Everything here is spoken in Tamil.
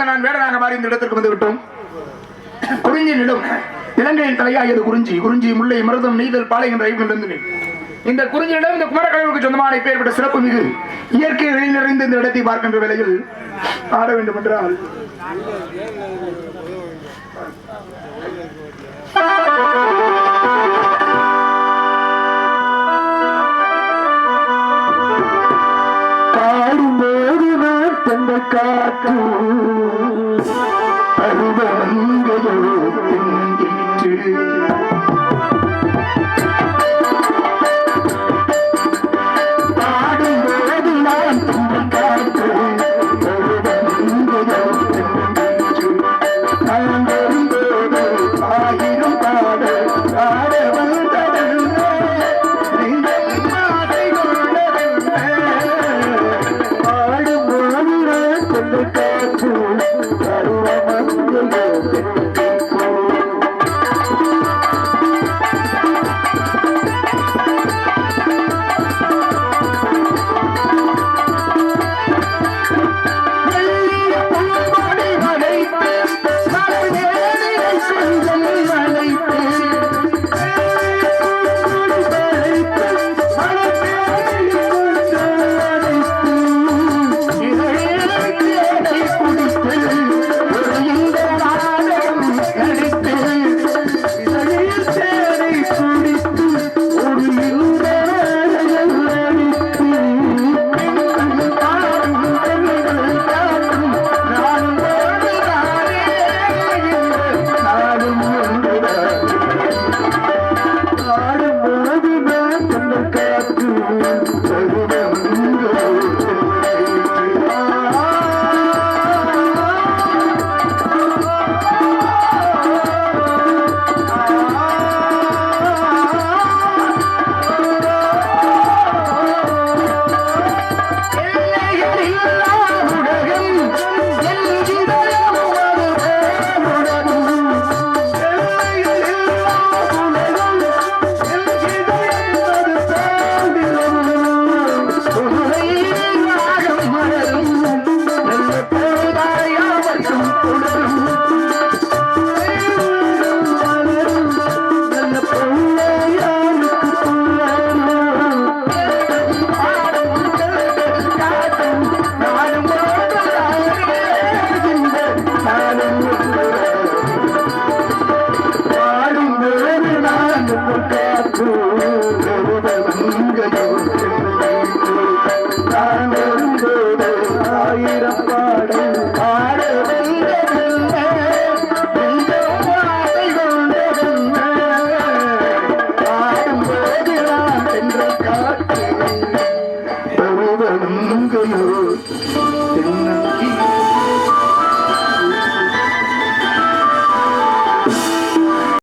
சேர்ந்த நான் வேடனாக மாறி இந்த இடத்திற்கு வந்து விட்டோம். குறிஞ்சி நிலம் இலங்கையின் தலையாகியது குறிஞ்சி. குறிஞ்சி முல்லை மருதம் நெய்தல் பாலை என்ற ஐவன் இந்த குறிஞ்சியிடம் இந்த குமரக்கலைவுக்கு சொந்தமான பெயர்பட்ட சிறப்பு மிகு இயற்கை நிறைந்த இந்த இடத்தை பார்க்கின்ற வேளையில் ஆட வேண்டும் என்றால் கங்கையோ